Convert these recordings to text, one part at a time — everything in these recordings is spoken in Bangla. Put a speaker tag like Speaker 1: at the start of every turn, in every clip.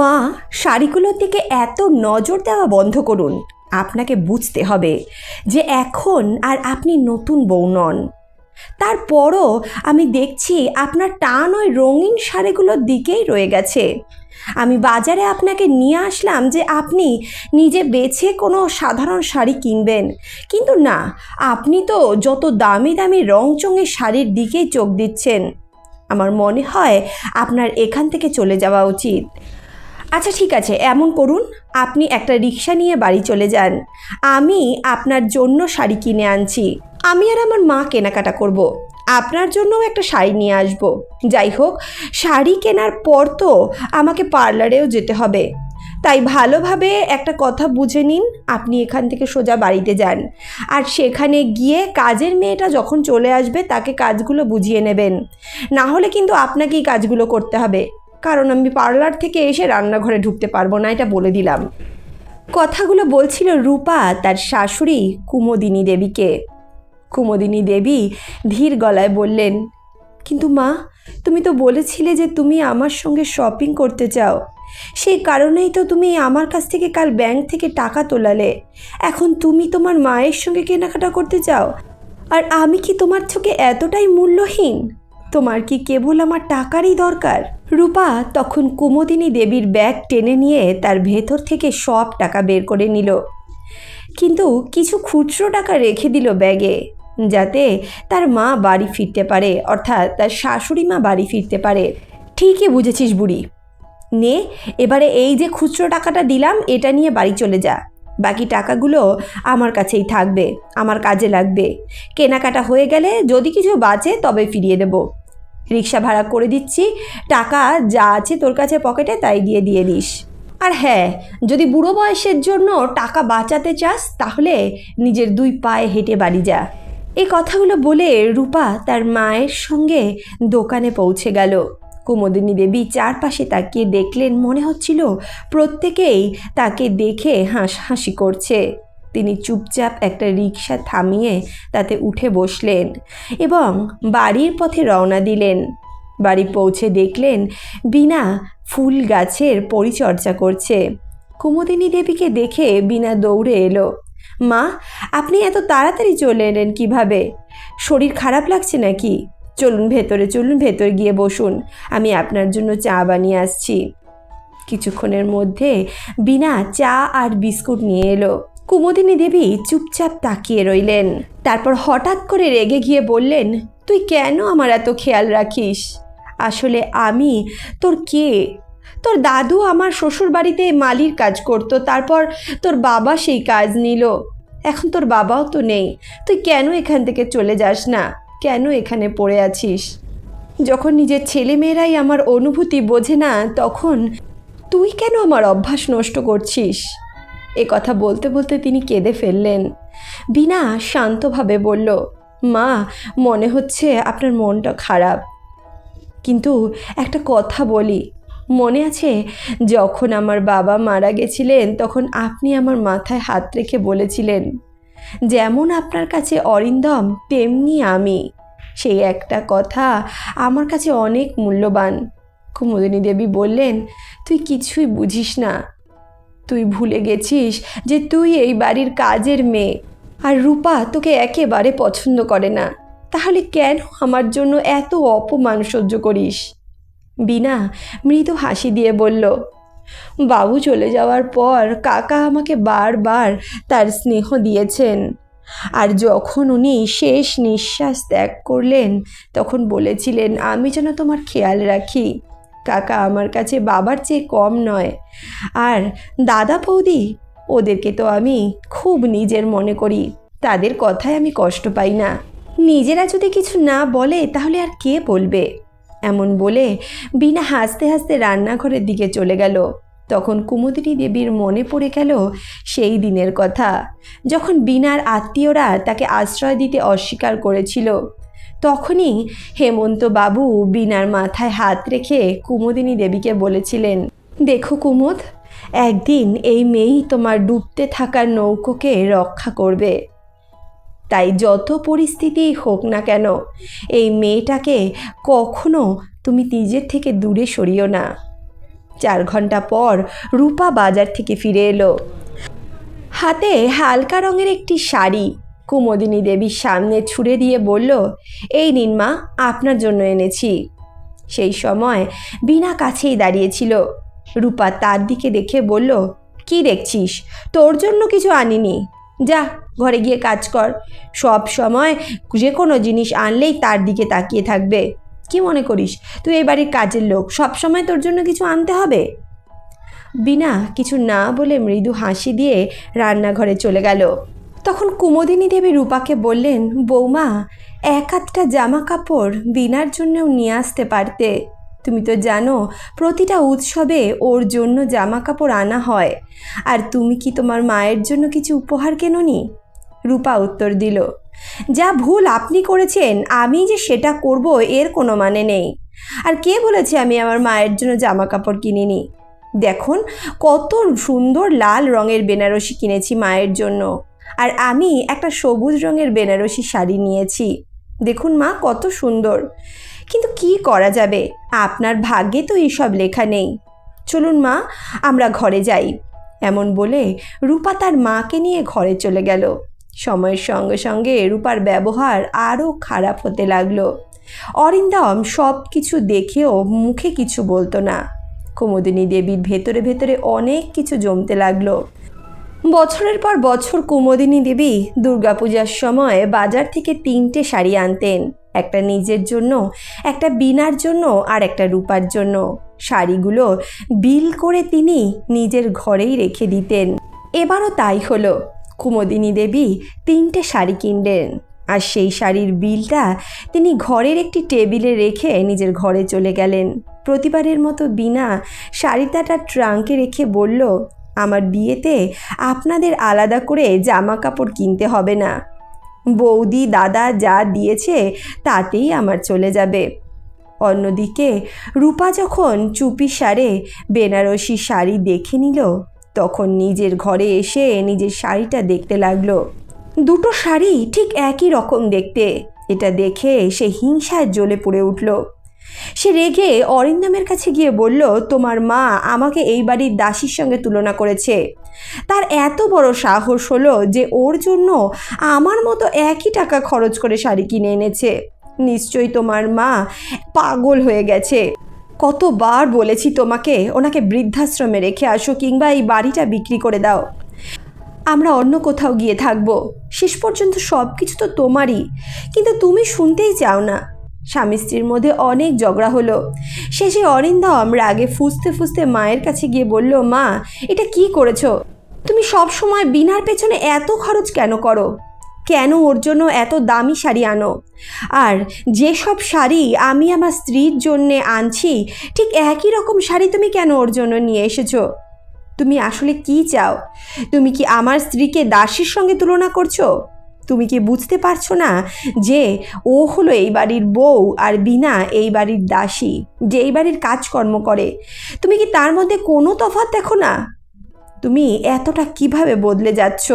Speaker 1: মা, শাড়িগুলোর দিকে এত নজর দেওয়া বন্ধ করুন। আপনাকে বুঝতে হবে যে এখন আর আপনি নতুন বউ নন। তারপরও আমি দেখছি আপনার টান ওই রঙিন শাড়িগুলোর দিকেই রয়ে গেছে। আমি বাজারে আপনাকে নিয়ে আসলাম যে আপনি নিজে বেছে কোনো সাধারণ শাড়ি কিনবেন। কিন্তু না, আপনি তো যত দামি দামি রংচঙের শাড়ির দিকেই চোখ দিচ্ছেন। আমার মনে হয় আপনার এখান থেকে চলে যাওয়া উচিত। আচ্ছা ঠিক আছে, এমন করুন, আপনি একটা রিক্সা নিয়ে বাড়ি চলে যান। আমি আপনার জন্য শাড়ি কিনে আনছি। আমি আর আমার মা কেনাকাটা করব। আপনার জন্যও একটা শাড়ি নিয়ে আসব। যাই হোক, শাড়ি কেনার পর তো আমাকে পার্লারেও যেতে হবে। তাই ভালোভাবে একটা কথা বুঝে নিন, আপনি এখান থেকে সোজা বাড়িতে যান। আর সেখানে গিয়ে কাজের মেয়েটা যখন চলে আসবে, তাকে কাজগুলো বুঝিয়ে নেবেন। না হলে কিন্তু আপনাকেই কাজগুলো করতে হবে। কারণ আমি পার্লার থেকে এসে রান্নাঘরে ঢুকতে পারব না, এটা বলে দিলাম। কথাগুলো বলছিল রূপা, তার শাশুড়ি কুমোদিনী দেবীকে। কুমোদিনী দেবী ধীর গলায় বললেন, কিন্তু মা, তুমি তো বলেছিলে যে তুমি আমার সঙ্গে শপিং করতে চাও। সেই কারণেই তো তুমি আমার কাছ থেকে কাল ব্যাংক থেকে টাকা তোলালে। এখন তুমি তোমার মায়ের সঙ্গে কেনাকাটা করতে চাও, আর আমি কি তোমার চোখে এতটাই মূল্যহীন? তোমার কি কেবল আমার টাকারই দরকার? রূপা তখন কুমোদিনী দেবীর ব্যাগ টেনে নিয়ে তার ভেতর থেকে সব টাকা বের করে নিল। কিন্তু কিছু খুচরো টাকা রেখে দিল ব্যাগে, যাতে তার মা বাড়ি ফিরতে পারে, অর্থাৎ তার শাশুড়ি মা বাড়ি ফিরতে পারে। ঠিকই বুঝেছিস বুড়ি। নে, এবারে এই যে খুচরো টাকাটা দিলাম, এটা নিয়ে বাড়ি চলে যা। বাকি টাকাগুলো আমার কাছেই থাকবে, আমার কাজে লাগবে। কেনাকাটা হয়ে গেলে যদি কিছু বাঁচে তবে ফিরিয়ে দেব। রিক্সা ভাড়া করে দিচ্ছি, টাকা যা আছে তোর কাছে পকেটে তাই দিয়ে দিয়ে দিস। আর হ্যাঁ যদি বুড়ো বয়সের জন্য টাকা বাঁচাতে চাস, তাহলে নিজের দুই পায়ে হেঁটে বাড়ি যা। এই কথাগুলো বলে রূপা তার মায়ের সঙ্গে দোকানে পৌঁছে গেল। কুমোদিনী দেবী চারপাশে তাকিয়ে দেখলেন, মনে হচ্ছিল প্রত্যেকেই তাকে দেখে হাসাহাসি করছে। তিনি চুপচাপ একটা রিক্সা থামিয়ে তাতে উঠে বসলেন এবং বাড়ির পথে রওনা দিলেন। বাড়ি পৌঁছে দেখলেন বিনা ফুল গাছের পরিচর্যা করছে। কুমুদিনী দেবীকে দেখে বিনা দৌড়ে এলো। মা, আপনি এত তাড়াতাড়ি চলে এলেন কীভাবে? শরীর খারাপ লাগছে নাকি? চলুন ভেতরে চলুন ভেতরে গিয়ে বসুন। আমি আপনার জন্য চা বানিয়ে আসছি। কিছুক্ষণের মধ্যে বিনা চা আর বিস্কুট নিয়ে এলো। কুমুদিনী দেবী চুপচাপ তাকিয়ে রইলেন। তারপর হঠাৎ করে রেগে গিয়ে বললেন, তুই কেন আমার এত খেয়াল রাখিস? আসলে আমি, তোর কে? তোর দাদু আমার শ্বশুর বাড়িতে মালির কাজ করতো, তারপর তোর বাবা সেই কাজ নিল। এখন তোর বাবাও তো নেই। তুই কেন এখান থেকে চলে যাস না? কেন এখানে পড়ে আছিস? যখন নিজের ছেলেমেয়েরাই আমার অনুভূতি বোঝে না, তখন তুই কেন আমার অভ্যাস নষ্ট করছিস? এ কথা বলতে বলতে তিনি কেঁদে ফেললেন। বিনা শান্তভাবে বলল, মা, মনে হচ্ছে আপনার মনটা খারাপ। কিন্তু একটা কথা বলি, মনে আছে যখন আমার বাবা মারা গেছিলেন, তখন আপনি আমার মাথায় হাত রেখে বলেছিলেন, যেমন আপনার কাছে অরিন্দম, তেমনি আমি। সেই একটা কথা আমার কাছে অনেক মূল্যবান। কুমুদিনী দেবী বললেন, তুই কিছুই বুঝিস না। তুই ভুলে গেছিস যে তুই এই বাড়ির কাজের মেয়ে। আর রূপা তোকে একেবারে পছন্দ করে না। তাহলে কেন আমার জন্য এত অপমান সহ্য করিস? বিনা মৃদু হাসি দিয়ে বলল, বাবু চলে যাওয়ার পর কাকা আমাকে বারবার তার স্নেহ দিয়েছেন। আর যখন উনি শেষ নিঃশ্বাস ত্যাগ করলেন, তখন বলেছিলেন, আমি যেন তোমার খেয়াল রাখি। কাকা আমার কাছে বাবার চেয়ে কম নয়। আর দাদা বৌদি, ওদেরকে তো আমি খুব নিজের মনে করি। তাদের কথায় আমি কষ্ট পাই না। নিজেরা যদি কিছু না বলে, তাহলে আর কে বলবে? এমন বলে বিনা হাসতে হাসতে রান্নাঘরের দিকে চলে গেল। তখন কুমুদিনী দেবীর মনে পড়ে গেল সেই দিনের কথা। যখন বিনার আত্মীয়রা তাকে আশ্রয় দিতে অস্বীকার করেছিল তখনই হেমন্ত বাবু বিনার মাথায় হাত রেখে কুমুদিনী দেবীকে বলেছিলেন, দেখো কুমুদ, একদিন এই মেয়েই তোমার ডুবতে থাকার নৌকোকে রক্ষা করবে। তাই যত পরিস্থিতিই হোক না কেন, এই মেয়েটাকে কখনো তুমি নিজের থেকে দূরে সরিও না। চার ঘণ্টা পর রূপা বাজার থেকে ফিরে এলো। হাতে হালকা রঙের একটি শাড়ি কুমোদিনী দেবীর সামনে ছুঁড়ে দিয়ে বলল, এই নিন মা, আপনার জন্য এনেছি। সেই সময় বিনা কাছেই দাঁড়িয়েছিল। রূপা তার দিকে দেখে বলল, কি দেখছিস? তোর জন্য কিছু আনিনি। যা, ঘরে গিয়ে কাজ কর। সব সময় যে কোনো জিনিস আনলেই তার দিকে তাকিয়ে থাকবে। কি মনে করিস, তুই এই বাড়ির কাজের লোক, সব সময় তোর জন্য কিছু আনতে হবে? বিনা কিছু না বলে মৃদু হাসি দিয়ে রান্নাঘরে চলে গেল। তখন কুমোদিনী দেবী রূপাকে বললেন, বৌমা, এক আধটা জামা কাপড় বিনার জন্যও নিয়ে আসতে পারতে। তুমি তো জানো, প্রতিটা উৎসবে ওর জন্য জামা কাপড় আনা হয়। আর তুমি কি তোমার মায়ের জন্য কিছু উপহার কেননি? রূপা উত্তর দিল, যা ভুল আপনি করেছেন, আমি যে সেটা করব এর কোনো মানে নেই। আর কে বলেছে আমি আমার মায়ের জন্য জামা কাপড় কিনিনি? দেখুন, কত সুন্দর লাল রঙের বেনারসি কিনেছি মায়ের জন্য। আর আমি একটা সবুজ রঙের বেনারসি শাড়ি নিয়েছি। দেখুন মা, কত সুন্দর। কিন্তু কি করা যাবে? আপনার ভাগ্যে তো এইসব লেখা নেই। চলুন মা, আমরা ঘরে যাই। এমন বলে রূপা তার মাকে নিয়ে ঘরে চলে গেল। সময়ের সঙ্গে সঙ্গে রূপার ব্যবহার আরও খারাপ হতে লাগল। অরিন্দম সব কিছু দেখেও মুখে কিছু বলতো না। কুমুদিনী দেবীর ভেতরে ভেতরে অনেক কিছু জমতে লাগল। বছরের পর বছর কুমোদিনী দেবী দুর্গাপূজার সময় বাজার থেকে তিনটে শাড়ি আনতেন। একটা নিজের জন্য, একটা বিনার জন্য আর একটা রূপার জন্য। শাড়িগুলো বিল করে তিনি নিজের ঘরেই রেখে দিতেন। এবারও তাই হলো, কুমোদিনী দেবী তিনটে শাড়ি কিনলেন আর সেই শাড়ির বিলটা তিনি ঘরের একটি টেবিলে রেখে নিজের ঘরে চলে গেলেন। প্রতিবারের মতো বিনা শাড়িটাটা ট্রাঙ্কে রেখে বলল আমার বিয়েতে আপনাদের আলাদা করে জামা কাপড় কিনতে হবে না। বৌদি, দাদা যা দিয়েছে তাতেই আমার চলে যাবে। অন্যদিকে, রূপা যখন চুপি সারে বেনারসি শাড়ি দেখে নিল, তখন নিজের ঘরে এসে নিজের শাড়িটা দেখতে লাগল। দুটো শাড়ি ঠিক একই রকম দেখতে। এটা দেখে সে হিংসায় জ্বলে পড়ে উঠল। সে রেগে অরিন্দমের কাছে গিয়ে বলল, তোমার মা আমাকে এই বাড়ির দাসীর সঙ্গে তুলনা করেছে। তার এত বড় সাহস হলো যে ওর জন্য আমার মতো একই টাকা খরচ করে শাড়ি কিনে এনেছে। নিশ্চয়ই তোমার মা পাগল হয়ে গেছে। কতবার বলেছি তোমাকে, ওনাকে বৃদ্ধাশ্রমে রেখে আসো কিংবা এই বাড়িটা বিক্রি করে দাও। আমরা অন্য কোথাও গিয়ে থাকব। শেষ পর্যন্ত সব কিছু তো তোমারই। কিন্তু তুমি শুনতেই চাও না। স্বামী স্ত্রীর মধ্যে অনেক ঝগড়া হলো। শেষে অরিন্দম রাগে ফুসতে ফুসতে মায়ের কাছে গিয়ে বলল, মা, এটা কি করেছ? তুমি সব সময় বিনার পেছনে এত খরচ কেন করো? কেন ওর জন্য এত দামি শাড়ি আনো? আর যেসব শাড়ি আমি আমার স্ত্রীর জন্যে আনছি, ঠিক একই রকম শাড়ি তুমি কেন ওর জন্য নিয়ে এসেছ? তুমি আসলে কি চাও? তুমি কি আমার স্ত্রীকে দাসীর সঙ্গে তুলনা করছ? তুমি কি বুঝতে পারছ না যে ও হলো এই বাড়ির বউ আর বিনা এই বাড়ির দাসী, যে এই বাড়ির কাজকর্ম করে? তুমি কি তার মধ্যে কোনো তফাৎ দেখো না? তুমি এতটা কীভাবে বদলে যাচ্ছ?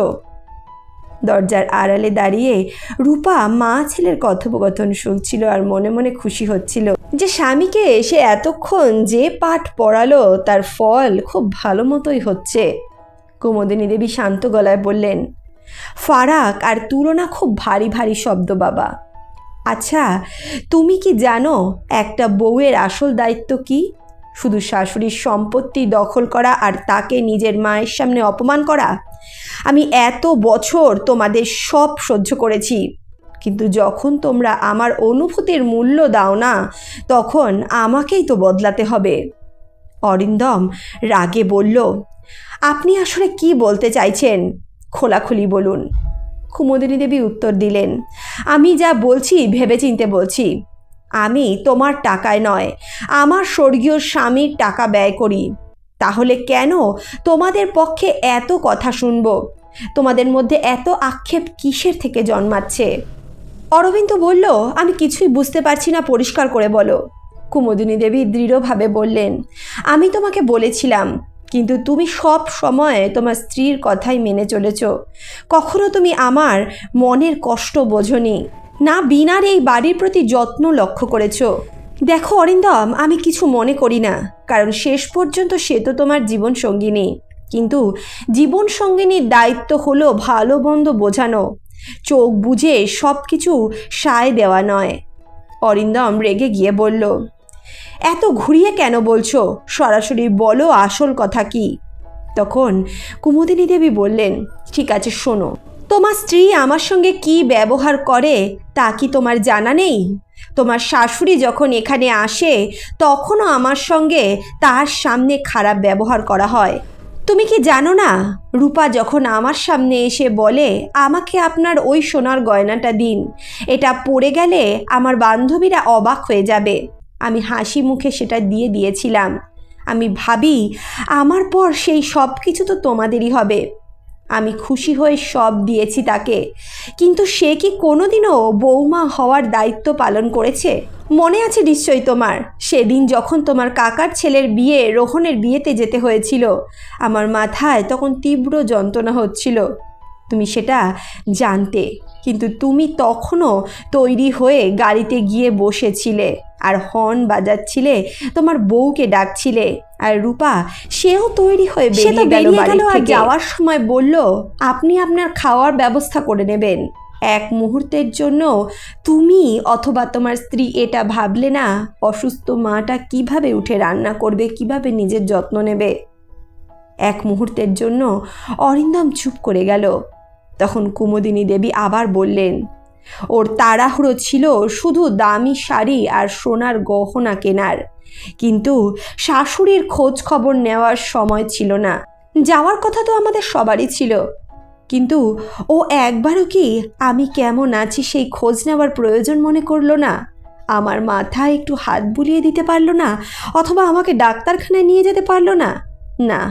Speaker 1: দরজার আড়ালে দাঁড়িয়ে রূপা মা ছেলের কথোপকথন শুনছিল আর মনে মনে খুশি হচ্ছিল যে স্বামীকে সে এতক্ষণ যে পাঠ পড়ালো তার ফল খুব ভালো মতোই হচ্ছে। কুমোদিনী দেবী শান্ত গলায় বললেন ফারাক আর তুলনা খুব ভারী ভারী শব্দ, বাবা। আচ্ছা তুমি কি জানো একটা বউয়ের আসল দায়িত্ব কি? শুধু শাশুড়ির সম্পত্তি দখল করা আর তাকে নিজের মায়ের সামনে অপমান করা? আমি এত বছর তোমাদের সব সহ্য করেছি, কিন্তু যখন তোমরা আমার অনুভূতির মূল্য দাও না, তখন আমাকেই তো বদলাতে হবে। অরিন্দম রাগে বলল, আপনি আসলে কি বলতে চাইছেন? খোলাখুলি বলুন। কুমোদিনী দেবী উত্তর দিলেন, আমি যা বলছি, ভেবেচিন্তে বলছি। আমি তোমার টাকায় নয়, আমার স্বর্গীয় স্বামীর টাকা ব্যয় করি। তাহলে কেন তোমাদের পক্ষে এত কথা শুনব? তোমাদের মধ্যে এত আক্ষেপ কিসের থেকে জন্মাচ্ছে? অরবিন্দ বলল, আমি কিছুই বুঝতে পারছি না, পরিষ্কার করে বলো। কুমোদিনী দেবী দৃঢ়ভাবে বললেন, আমি তোমাকে বলেছিলাম কিন্তু তুমি সব সময় তোমার স্ত্রীর কথাই মেনে চলেছ। কখনো তুমি আমার মনের কষ্ট বোঝনি। না বিনার এই বাড়ির প্রতি যত্ন লক্ষ্য করেছ। দেখো অরিন্দম, আমি কিছু মনে করি না, কারণ শেষ পর্যন্ত সে তো তোমার জীবন সঙ্গিনী। কিন্তু জীবন সঙ্গিনীর দায়িত্ব হলো ভালো মন্দ বোঝানো। চোখ বুঝে সব কিছু সায় দেওয়া নয়। অরিন্দম রেগে গিয়ে বলল এত ঘুরিয়ে কেন বলছো? সরাসরি বলো আসল কথা কি? তখন কুমুদিনী দেবী বললেন, ঠিক আছে, শোনো। তোমার স্ত্রী আমার সঙ্গে কি ব্যবহার করে তা কি তোমার জানা নেই? তোমার শাশুড়ি যখন এখানে আসে, তখনও আমার সঙ্গে তার সামনে খারাপ ব্যবহার করা হয়। তুমি কি জানো না, রূপা যখন আমার সামনে এসে বলে, আমাকে আপনার ওই সোনার গয়নাটা দিন। এটা পড়ে গেলে আমার বান্ধবীরা অবাক হয়ে যাবে। আমি হাসি মুখে সেটা দিয়ে দিয়েছিলাম। আমি ভাবি, আমার পর সেই সব কিছু তো তোমাদেরই হবে। আমি খুশি হয়ে সব দিয়েছি তাকে। কিন্তু সে কি কোনোদিনও বৌমা হওয়ার দায়িত্ব পালন করেছে? মনে আছে নিশ্চয়ই তোমার, সেদিন যখন তোমার কাকার ছেলের বিয়ে, রোহনের বিয়েতে যেতে হয়েছিল, আমার মাথায় তখন তীব্র যন্ত্রণা হচ্ছিল। তুমি সেটা জানতে কিন্তু তুমি তখনও তৈরি হয়ে গাড়িতে গিয়ে বসেছিলে আর হর্ন বাজাচ্ছিলে তোমার বউকে ডাকছিলে। আর রূপা সেও তৈরি হয়ে বেরিয়ে গেল বাড়ি থেকে। যাওয়ার সময় বলল আপনি আপনার খাওয়ার ব্যবস্থা করে নেবেন। এক মুহূর্তের জন্য তুমি অথবা তোমার স্ত্রী এটা ভাবলে না অসুস্থ মাটা কীভাবে উঠে রান্না করবে কীভাবে নিজের যত্ন নেবে? এক মুহূর্তের জন্য অরিন্দম চুপ করে গেল। তখন কুমোদিনী দেবী আবার বললেন, ওর তাড়াহুড়ো ছিল শুধু দামি শাড়ি আর সোনার গহনা কেনার। কিন্তু শাশুড়ির খোঁজ খবর নেওয়ার সময় ছিল না। যাওয়ার কথা তো আমাদের সবারই ছিল। কিন্তু ও একবারও কি আমি কেমন আছি সেই খোঁজ নেওয়ার প্রয়োজন মনে করল না? আমার মাথায় একটু হাত বুলিয়ে দিতে পারল না অথবা আমাকে ডাক্তারখানায় নিয়ে যেতে পারল না? না,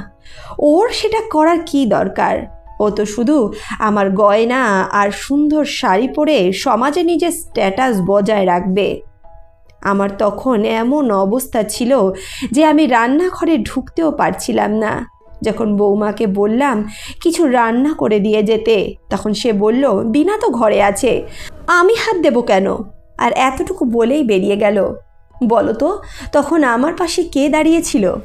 Speaker 1: ওর সেটা করার কি দরকার? ও তো শুধু আমার গয়না আর সুন্দর শাড়ি পরে সমাজে নিজের স্ট্যাটাস বজায় রাখবে। আমার তখন এমন অবস্থা ছিল যে আমি রান্নাঘরে ঢুকতেও পারছিলাম না। যখন বৌমাকে বললাম কিছু রান্না করে দিয়ে যেতে, তখন সে বলল বিনা তো ঘরে আছে, আমি হাত দেবো কেন? আর এতটুকু বলেই বেরিয়ে গেল। বলো তো, তখন আমার পাশে কে দাঁড়িয়েছিল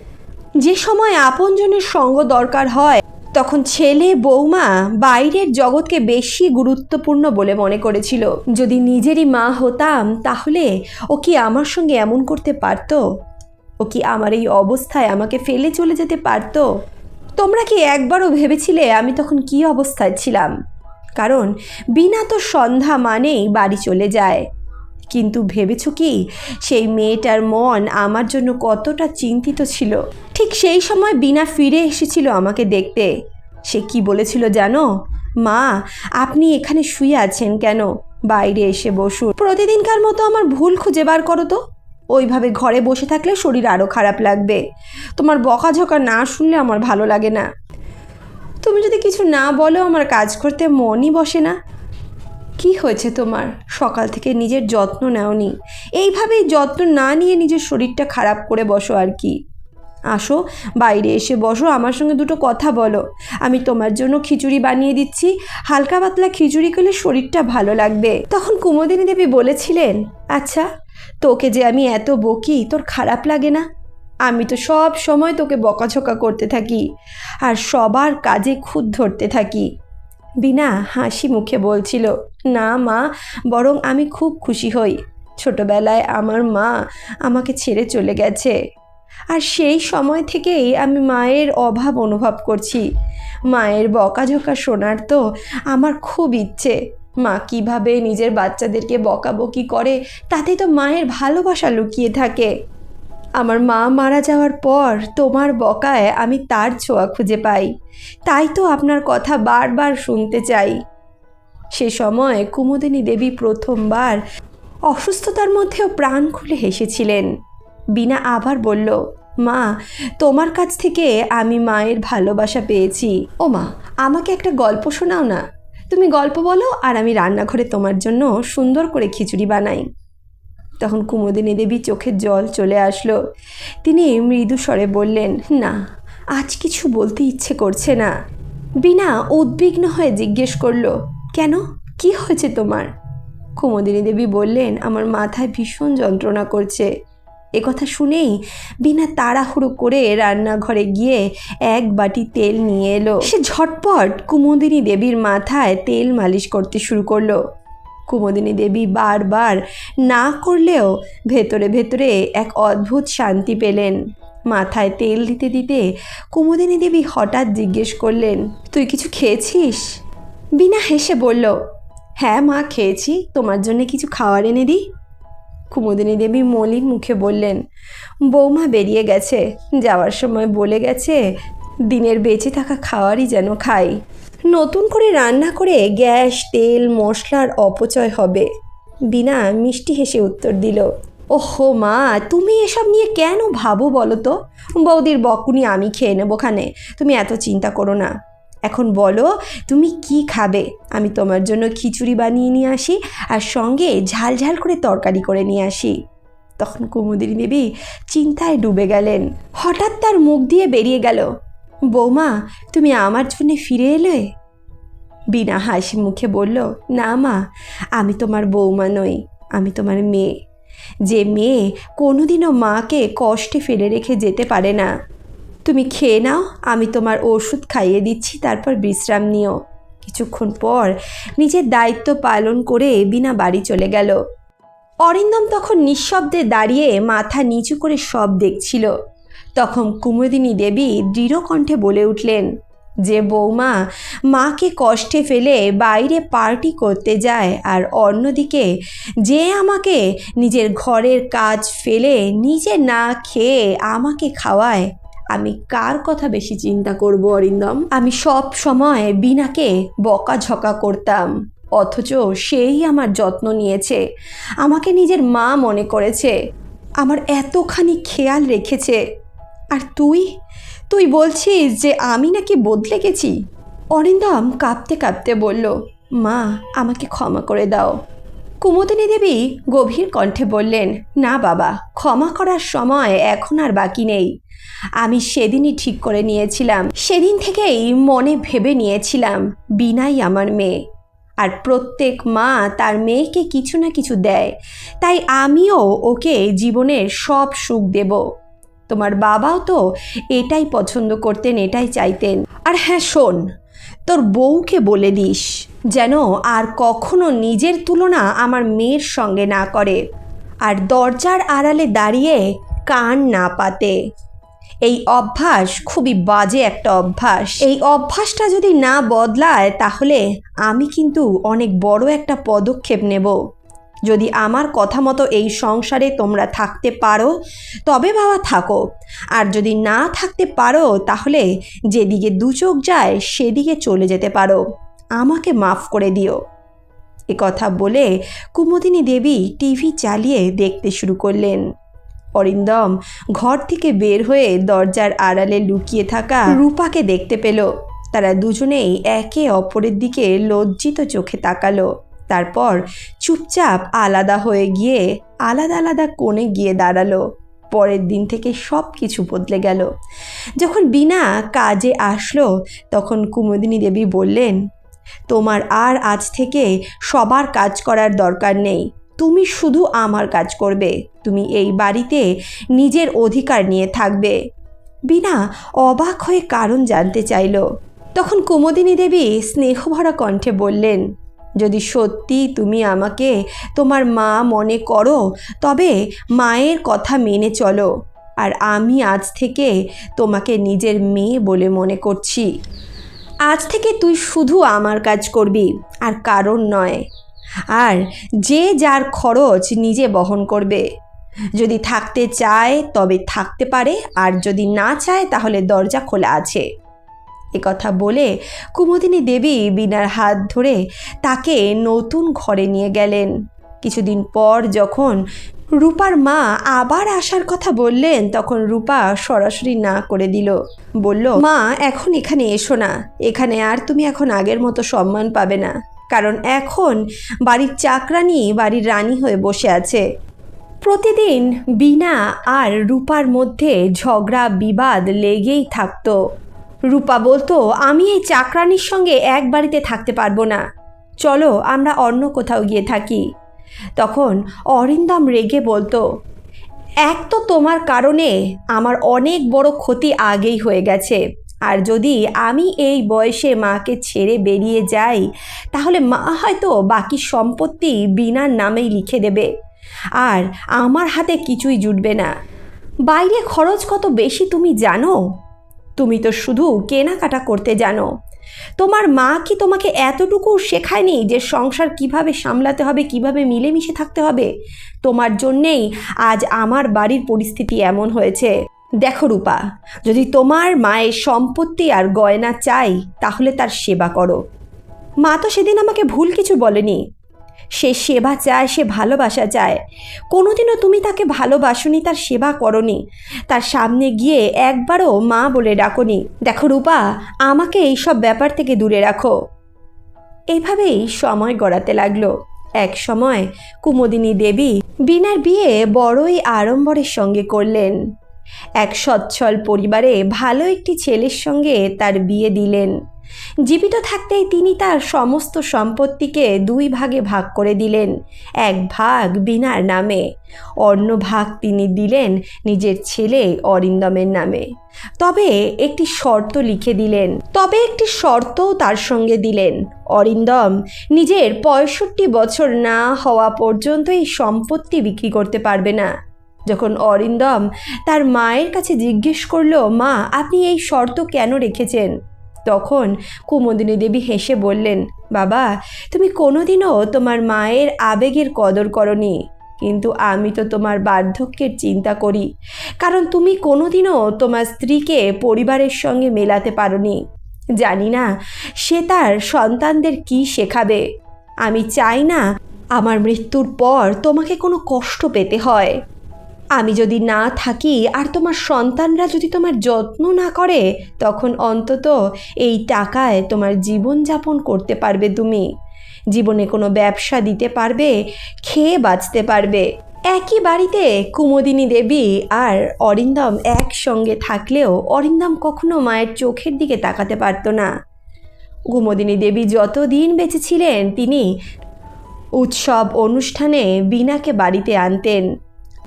Speaker 1: যে সময় আপনজনের সঙ্গ দরকার হয় তখন ছেলে বৌমা বাইরের জগৎকে বেশি গুরুত্বপূর্ণ বলে মনে করেছিল। যদি নিজেরই মা হতাম, তাহলে ও কি আমার সঙ্গে এমন করতে পারতো? ও কি আমার এই অবস্থায় আমাকে ফেলে চলে যেতে পারতো? তোমরা কি একবারও ভেবেছিলে আমি তখন কি অবস্থায় ছিলাম? কারণ বিনা তো সন্ধ্যা মানেই বাড়ি চলে যায়। কিন্তু ভেবেছো কি? সেই মেয়েটার মন আমার জন্য কতটা চিন্তিত ছিল। ঠিক সেই সময় বিনা ফিরে এসেছিল আমাকে দেখতে। সে কি বলেছিল জানো? মা, আপনি এখানে শুয়ে আছেন কেন? বাইরে এসে বসুন। প্রতিদিনকার মতো আমার ভুল খুঁজে বার করো তো। ওইভাবে ঘরে বসে থাকলে শরীর আরও খারাপ লাগবে। তোমার বকাঝকা না শুনলে আমার ভালো লাগে না। তুমি যদি কিছু না বলো, আমার কাজ করতে মনই বসে না। কি হয়েছে তোমার? সকাল থেকে নিজের যত্ন নেওনি। এইভাবেই যত্ন না নিয়ে নিজের শরীরটা খারাপ করে বসো আর কি। আসো, বাইরে এসে বসো, আমার সঙ্গে দুটো কথা বলো। আমি তোমার জন্য খিচুড়ি বানিয়ে দিচ্ছি। হালকা পাতলা খিচুড়ি করলে শরীরটা ভালো লাগবে। তখন কুমোদিনী দেবী বলেছিলেন আচ্ছা তোকে যে আমি এত বকি, তোর খারাপ লাগে না? আমি তো সব সময় তোকে বকাঝকা করতে থাকি, আর সবার কাজে খুদ ধরতে থাকি। বিনা হাসি মুখে বলছিল, না মা, বরং আমি খুব খুশি হই। ছোটবেলায় আমার মা আমাকে ছেড়ে চলে গেছে। আর সেই সময় থেকেই আমি মায়ের অভাব অনুভব করছি। মায়ের বকাঝকা শোনার তো আমার খুব ইচ্ছে। মা কীভাবে নিজের বাচ্চাদেরকে বকাবকি করে তাতে তো মায়ের ভালোবাসা লুকিয়ে থাকে। আমার মা মারা যাওয়ার পর তোমার বকায় আমি তার ছোঁয়া খুঁজে পাই। তাই তো আপনার কথা বারবার শুনতে চাই। সে সময় কুমুদিনী দেবী প্রথমবার অসুস্থতার মধ্যেও প্রাণ খুলে হেসেছিলেন। বিনা আবার বলল, মা, তোমার কাছ থেকে আমি মায়ের ভালোবাসা পেয়েছি। ও মা, আমাকে একটা গল্প শোনাও না। তুমি গল্প বলো আর আমি রান্নাঘরে তোমার জন্য সুন্দর করে খিচুড়ি বানাই। তখন কুমোদিনী দেবী চোখের জল চলে আসলো। তিনি মৃদু স্বরে বললেন, না, আজ কিছু বলতে ইচ্ছে করছে না। বিনা উদ্বিগ্ন হয়ে জিজ্ঞেস করল, কেন? কি হয়েছে তোমার? কুমোদিনী দেবী বললেন, আমার মাথায় ভীষণ যন্ত্রণা করছে। এ কথা শুনেই বিনা তাড়াহুড়ো করে রান্নাঘরে গিয়ে এক বাটি তেল নিয়ে এলো। সে ঝটপট কুমোদিনী দেবীর মাথায় তেল মালিশ করতে শুরু করল। কুমুদিনী দেবী বারবার না করলেও ভেতরে ভেতরে এক অদ্ভুত শান্তি পেলেন। মাথায় তেল দিতে দিতে কুমোদিনী দেবী হঠাৎ জিজ্ঞেস করলেন, তুই কিছু খেয়েছিস? বিনা হেসে বলল হ্যাঁ মা, খেয়েছি। তোমার জন্য কিছু খাবার এনে দিই? কুমোদিনী দেবী মলিন মুখে বললেন, বৌমা বেরিয়ে গেছে। যাওয়ার সময় বলে গেছে, দিনের বেঁচে থাকা খাওয়ারই যেন খাই। নতুন করে রান্না করে গ্যাস, তেল, মশলার অপচয় হবে। বিনা মিষ্টি হেসে উত্তর দিল, ওহো মা, তুমি এসব নিয়ে কেন ভাবো বলো তো? বৌদির বকুনি আমি খেয়ে নেবোখানে তুমি এত চিন্তা করো না। এখন বলো, তুমি কি খাবে? আমি তোমার জন্য খিচুড়ি বানিয়ে নিয়ে আসি আর সঙ্গে ঝাল ঝাল করে তরকারি করে নিয়ে আসি। তখন কুমুদিনী দেবী চিন্তায় ডুবে গেলেন। হঠাৎ তার মুখ দিয়ে বেরিয়ে গেল। বৌমা, তুমি আমার জন্যে ফিরে এলে? বিনা হাসি মুখে বলল, না মা, আমি তোমার বৌমা নই, আমি তোমার মেয়ে। যে মেয়ে কোনোদিনও মাকে কষ্টে ফেলে রেখে যেতে পারে না। তুমি খেয়ে নাও, আমি তোমার ওষুধ খাইয়ে দিচ্ছি, তারপর বিশ্রাম নিও। কিছুক্ষণ পর নিজের দায়িত্ব পালন করে বিনা বাড়ি চলে গেল। অরিন্দম তখন নিঃশব্দে দাঁড়িয়ে মাথা নিচু করে সব দেখছিল। তখন কুমুদিনী দেবী দৃঢ় কণ্ঠে বলে উঠলেন, যে বৌমা, মাকে কষ্টে ফেলে বাইরে পার্টি করতে যায় আর অন্যদিকে যে আমাকে নিজের ঘরের কাজ ফেলে নিজে না খেয়ে আমাকে খাওয়ায়, আমি কার কথা বেশি চিন্তা করব অরিন্দম? আমি সব সময় বিনাকে বকাঝকা করতাম, অথচ সেই আমার যত্ন নিয়েছে, আমাকে নিজের মা মনে করেছে, আমার এতখানি খেয়াল রেখেছে। আর তুই? তুই বলছিস যে আমি নাকি বদলে গেছি? অরিন্দম কাঁপতে কাঁপতে বলল, মা, আমাকে ক্ষমা করে দাও। কুমুদিনী দেবী গভীর কণ্ঠে বললেন, না বাবা, ক্ষমা করার সময় এখন আর বাকি নেই। আমি সেদিনই ঠিক করে নিয়েছিলাম, সেদিন থেকেই মনে ভেবে নিয়েছিলাম, বিনাই আমার মেয়ে। আর প্রত্যেক মা তার মেয়েকে কিছু না কিছু দেয়, তাই আমিও ওকে জীবনের সব সুখ দেব। তোমার বাবাও তো এটাই পছন্দ করতেন, এটাই চাইতেন। আর হ্যাঁ শোন, তোর বউকে বলে দিস যেন আর কখনো নিজের তুলনা আমার মেয়ের সঙ্গে না করে আর দরজার আড়ালে দাঁড়িয়ে কান না পাতে। এই অভ্যাস খুবই বাজে একটা অভ্যাস। এই অভ্যাসটা যদি না বদলায়, তাহলে আমি কিন্তু অনেক বড় একটা পদক্ষেপ নেব। যদি আমার কথা মতো এই সংসারে তোমরা থাকতে পারো, তবে বাবা থাকো। আর যদি না থাকতে পারো, তাহলে যেদিকে দু চোখ যায়, সেদিকে চলে যেতে পারো। আমাকে মাফ করে দিও। এ কথা বলে কুমুদিনী দেবী টিভি চালিয়ে দেখতে শুরু করলেন। অরিন্দম ঘর থেকে বের হয়ে দরজার আড়ালে লুকিয়ে থাকা রূপাকে দেখতে পেল। তারা দুজনেই একে অপরের দিকে লজ্জিত চোখে তাকালো। তারপর চুপচাপ আলাদা হয়ে গিয়ে আলাদা আলাদা কোণে গিয়ে দাঁড়াল। পরের দিন থেকে সব কিছু বদলে গেল। যখন বিনা কাজে আসলো, তখন কুমুদিনী দেবী বললেন, তোমার আর আজ থেকে সবার কাজ করার দরকার নেই। তুমি শুধু আমার কাজ করবে। তুমি এই বাড়িতে নিজের অধিকার নিয়ে থাকবে। বিনা অবাক হয়ে কারণ জানতে চাইল। তখন কুমুদিনী দেবী স্নেহভরা কণ্ঠে বললেন যদি সত্যি তুমি আমাকে তোমার মা মনে করো, তবে মায়ের কথা মেনে চলো। আর আমি আজ থেকে তোমাকে নিজের মেয়ে বলে মনে করছি। আজ থেকে তুই শুধু আমার কাজ করবি, আর কারণ নয়। আর যে যার খরচ নিজে বহন করবে। যদি থাকতে চায় তবে থাকতে পারে, আর যদি না চায় তাহলে দরজা খোলা আছে। কথা বলে কুমুদিনী দেবী বিনার হাত ধরে তাকে নতুন ঘরে নিয়ে গেলেন। কিছুদিন পর যখন রূপার মা আবার আসার কথা বললেন, তখন রূপা সরাসরি না করে দিল। বলল, মা, এখন এখানে এসো না। এখানে আর তুমি এখন আগের মতো সম্মান পাবে না। কারণ এখন বাড়ির চাকরানি বাড়ির রানী হয়ে বসে আছে। প্রতিদিন বিনা আর রূপার মধ্যে ঝগড়া, বিবাদ লেগেই থাকতো। রূপা বলতো, আমি এই চাকরানির সঙ্গে এক বাড়িতে থাকতে পারব না। চলো, আমরা অন্য কোথাও গিয়ে থাকি। তখন অরিন্দম রেগে বলতো, এক তো তোমার কারণে আমার অনেক বড় ক্ষতি আগেই হয়ে গেছে। আর যদি আমি এই বয়সে মাকে ছেড়ে বেরিয়ে যাই, তাহলে মা হয়তো বাকি সম্পত্তি বিনার নামেই লিখে দেবে। আর আমার হাতে কিছুই জুটবে না। বাইরে খরচ কত বেশি তুমি জানো? তুমি তো শুধু কেনাকাটা করতে জানো। তোমার মা কি তোমাকে এতটুকু শেখায়নি যে সংসার কীভাবে সামলাতে হবে, কীভাবে মিলেমিশে থাকতে হবে? তোমার জন্যেই আজ আমার বাড়ির পরিস্থিতি এমন হয়েছে। দেখো রূপা, যদি তোমার মায়ের সম্পত্তি আর গয়না চাই, তাহলে তার সেবা করো। মা তো সেদিন আমাকে ভুল কিছু বলেনি। সে সেবা চায়, সে ভালোবাসা চায়। কোনোদিনও তুমি তাকে ভালোবাসনি, তার সেবা করনি। তার সামনে গিয়ে একবারও মা বলে ডাকনি, দেখো রূপা, আমাকে এইসব ব্যাপার থেকে দূরে রাখো। এইভাবেই সময় গড়াতে লাগল। এক সময় কুমোদিনী দেবী বিনার বিয়ে বড়ই আড়ম্বরের সঙ্গে করলেন। এক সচ্ছল পরিবারে ভালো একটি ছেলের সঙ্গে তার বিয়ে দিলেন। জীবিত থাকতেই তিনি তার সমস্ত সম্পত্তিকে দুই ভাগে ভাগ করে দিলেন, এক ভাগ বিনার নামে। অন্য ভাগ তিনি দিলেন নিজের ছেলে অরিন্দমের নামে। তবে একটি শর্ত লিখে দিলেন। তবে একটি শর্তও তার সঙ্গে দিলেন। অরিন্দম নিজের পঁয়ষট্টি বছর না হওয়া পর্যন্ত এই সম্পত্তি বিক্রি করতে পারবে না। যখন অরিন্দম তার মায়ের কাছে জিজ্ঞেস করল, মা, আপনি এই শর্ত কেন রেখেছেন? তখন কুমোদিনী দেবী হেসে বললেন, বাবা, তুমি কোনোদিনও তোমার মায়ের আবেগের কদর করনি। কিন্তু আমি তো তোমার বার্ধক্যের চিন্তা করি। কারণ তুমি কোনোদিনও তোমার স্ত্রীকে পরিবারের সঙ্গে মেলাতে পারোনি। জানি না সে তার সন্তানদের কি শেখাবে। আমি চাই না আমার মৃত্যুর পর তোমাকে কোনো কষ্ট পেতে হয়। আমি যদি না থাকি আর তোমার সন্তানরা যদি তোমার যত্ন না করে, তখন অন্তত এই টাকায় তোমার জীবনযাপন করতে পারবে তুমি। জীবনে কোনো ব্যবসা দিতে পারবে, খেয়ে বাঁচতে পারবে। একই বাড়িতে কুমোদিনী দেবী আর অরিন্দম একসঙ্গে থাকলেও অরিন্দম কখনো মায়ের চোখের দিকে তাকাতে পারতো না। কুমোদিনী দেবী যতদিন বেঁচে ছিলেন, তিনি উৎসব অনুষ্ঠানে বিনাকে বাড়িতে আনতেন।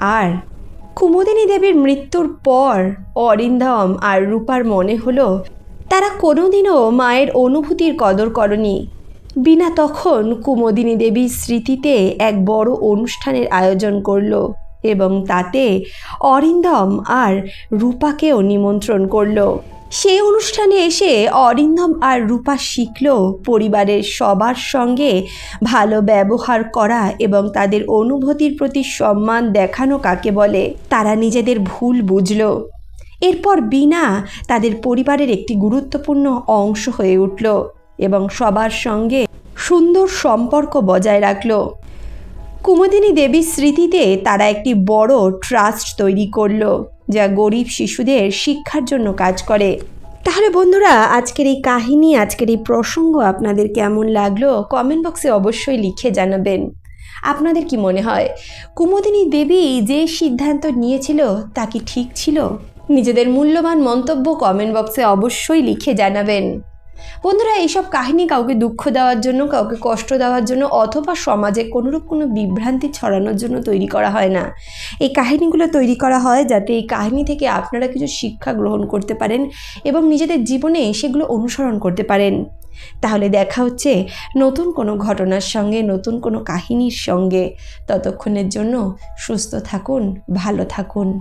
Speaker 1: আর কুমুদিনী দেবীর মৃত্যুর পর অরিন্দম আর রূপার মনে হলো, তারা কোনোদিনও মায়ের অনুভূতির কদর করনি। বিনা তখন কুমোদিনী দেবীর স্মৃতিতে এক বড় অনুষ্ঠানের আয়োজন করল এবং তাতে অরিন্দম আর রূপাকেও নিমন্ত্রণ করল। সেই অনুষ্ঠানে এসে অরিন্দম আর রূপা শিখল পরিবারের সবার সঙ্গে ভালো ব্যবহার করা এবং তাদের অনুভূতির প্রতি সম্মান দেখানো কাকে বলে, তারা নিজেদের ভুল বুঝল। এরপর বিনা তাদের পরিবারের একটি গুরুত্বপূর্ণ অংশ হয়ে উঠল এবং সবার সঙ্গে সুন্দর সম্পর্ক বজায় রাখল। কুমুদিনী দেবীর স্মৃতিতে তারা একটি বড় ট্রাস্ট তৈরি করল। যা গরিব শিশুদের শিক্ষার জন্য কাজ করে। তাহলে বন্ধুরা, আজকের এই কাহিনী, আজকের এই প্রসঙ্গ আপনাদের কেমন লাগল কমেন্ট বক্সে অবশ্যই লিখে জানাবেন। আপনাদের কি মনে হয়, কুমুদিনী দেবী যে সিদ্ধান্ত নিয়েছিল তা কি ঠিক ছিল? নিজেদের মূল্যবান মন্তব্য কমেন্ট বক্সে অবশ্যই লিখে জানাবেন। বন্ধুরা, এইসব কাহিনী কাউকে দুঃখ দেওয়ার জন্য, কাউকে কষ্ট দেওয়ার জন্য অথবা সমাজে কোনোরূপ কোনো বিভ্রান্তি ছড়ানোর জন্য তৈরি করা হয় না। এই কাহিনীগুলো তৈরি করা হয় যাতে এই কাহিনী থেকে আপনারা কিছু শিক্ষা গ্রহণ করতে পারেন এবং নিজেদের জীবনে সেগুলো অনুসরণ করতে পারেন। তাহলে দেখা হচ্ছে নতুন কোনো ঘটনার সঙ্গে, নতুন কোনো কাহিনীর সঙ্গে। ততক্ষণের জন্য সুস্থ থাকুন, ভালো থাকুন।